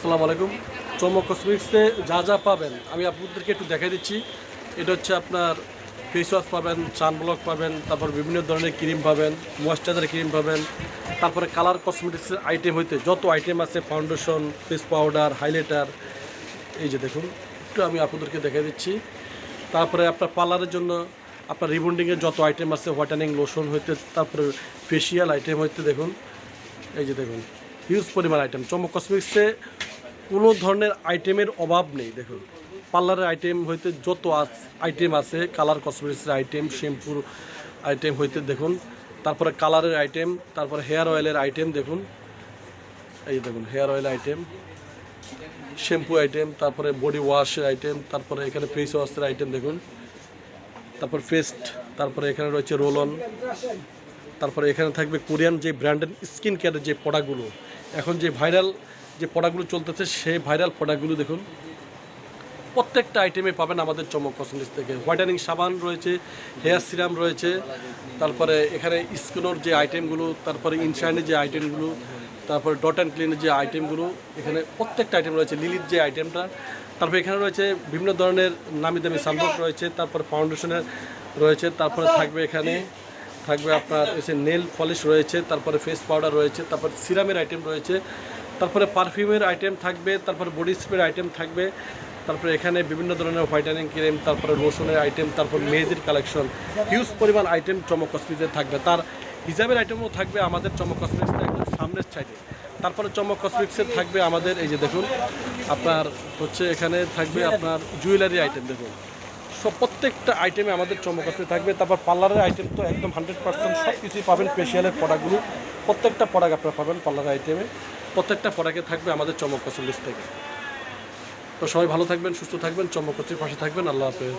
আসসালামু আলাইকুম। চমক কসমেটিক্সে যা যা পাবেন, আমি আপনাদেরকে একটু দেখাই দিচ্ছি। এটা হচ্ছে আপনার ফেস ওয়াশ পাবেন চান ব্লক পাবেন, তারপর বিভিন্ন ধরনের ক্রিম পাবেন ময়েশ্চারাইজার ক্রিম পাবেন, তারপরে কালার কসমেটিক্সের আইটেম হইতে যত আইটেম আছে ফাউন্ডেশন ফেস পাউডার হাইলাইটার এই যে দেখুন, একটু আমি আপনাদেরকে দেখাই দিচ্ছি। তারপরে আপনার পার্লারের জন্য আপনার রিবন্ডিংয়ের যত আইটেম আছে হোয়াইটেনিং লোশন হইতে, তারপরে ফেসিয়াল আইটেম হইতে দেখুন, এই যে দেখুন হিউজ পরিমাণ আইটেম চমক কসমেটিক্সে কোনো ধরনের আইটেমের অভাব নেই, দেখুন। পার্লারের আইটেম হইতে যত আইটেম আছে কালার কসমেটিক্সের আইটেম শ্যাম্পুর আইটেম হইতে দেখুন। তারপরে কালারের আইটেম তারপরে হেয়ার অয়েলের আইটেম দেখুন। এই দেখুন hair oil item shampoo item তারপরে বডি ওয়াশের আইটেম তারপরে এখানে ফেস ওয়াশের আইটেম দেখুন। তারপর পেস্ট তারপরে এখানে রয়েছে রোল অন তারপরে এখানে থাকবে কোরিয়ান যে ব্র্যান্ডেড স্কিন কেয়ারের যে প্রোডাক্টগুলো এখন যে ভাইরাল যে প্রোডাক্টগুলো চলতেছে, সেই ভাইরাল প্রোডাক্টগুলো দেখুন। প্রত্যেকটা আইটেমে পাবেন আমাদের চমক কসমেটিক্স থেকে। হোয়াইটেনিং সাবান রয়েছে হেয়ার সিরাম রয়েছে, তারপরে এখানে স্কিনোর যে আইটেমগুলো তারপরে ইনশাইনের যে আইটেমগুলো তারপরে ডট অ্যান্ড ক্লিনের যে আইটেমগুলো এখানে প্রত্যেকটা আইটেম রয়েছে লিলির যে আইটেমটা তারপরে এখানে রয়েছে বিভিন্ন ধরনের নামি দামি সানবক রয়েছে, তারপর ফাউন্ডেশনের রয়েছে, তারপরে থাকবে এখানে, থাকবে আপনার এসে নেল পলিশ রয়েছে, তারপরে ফেস পাউডার রয়েছে, তারপর সিরামের আইটেম রয়েছে। তারপরে পারফিউমের আইটেম থাকবে, তারপরে বডি স্প্রের আইটেম থাকবে, তারপরে এখানে বিভিন্ন ধরনের হোয়াইটেনিং ক্রিম, তারপরে রসুনের আইটেম, তারপর মেহেদির কালেকশন। হিউজ পরিমাণ আইটেম চমক কসমেটিক্সে থাকবে। তার হিসাবের আইটেমও থাকবে আমাদের চমক কসমেটিক্সের একদম সামনের সাইডে তারপরে চমক কসমেটিক্সের থাকবে আমাদের এই যে দেখুন, আপনার হচ্ছে এখানে থাকবে আপনার জুয়েলারি আইটেম দেখুন। সব প্রত্যেকটা আইটেমে আমাদের চমক আসতে থাকবে। তারপর পার্লারের আইটেম তো একদম হান্ড্রেড পার্সেন্ট সব কিছুই পাবেন ফেশিয়ালের প্রোডাক্টগুলো প্রত্যেকটা প্রোডাক্ট আপনারা পাবেন পার্লারের আইটেমে প্রত্যেকটা প্রোডাক্টে থাকবে আমাদের চমক কসমেটিক্স থেকে। তো সবাই ভালো থাকবেন, সুস্থ থাকবেন, চমক কচুর পাশে থাকবেন। আল্লাহ হাফেজ।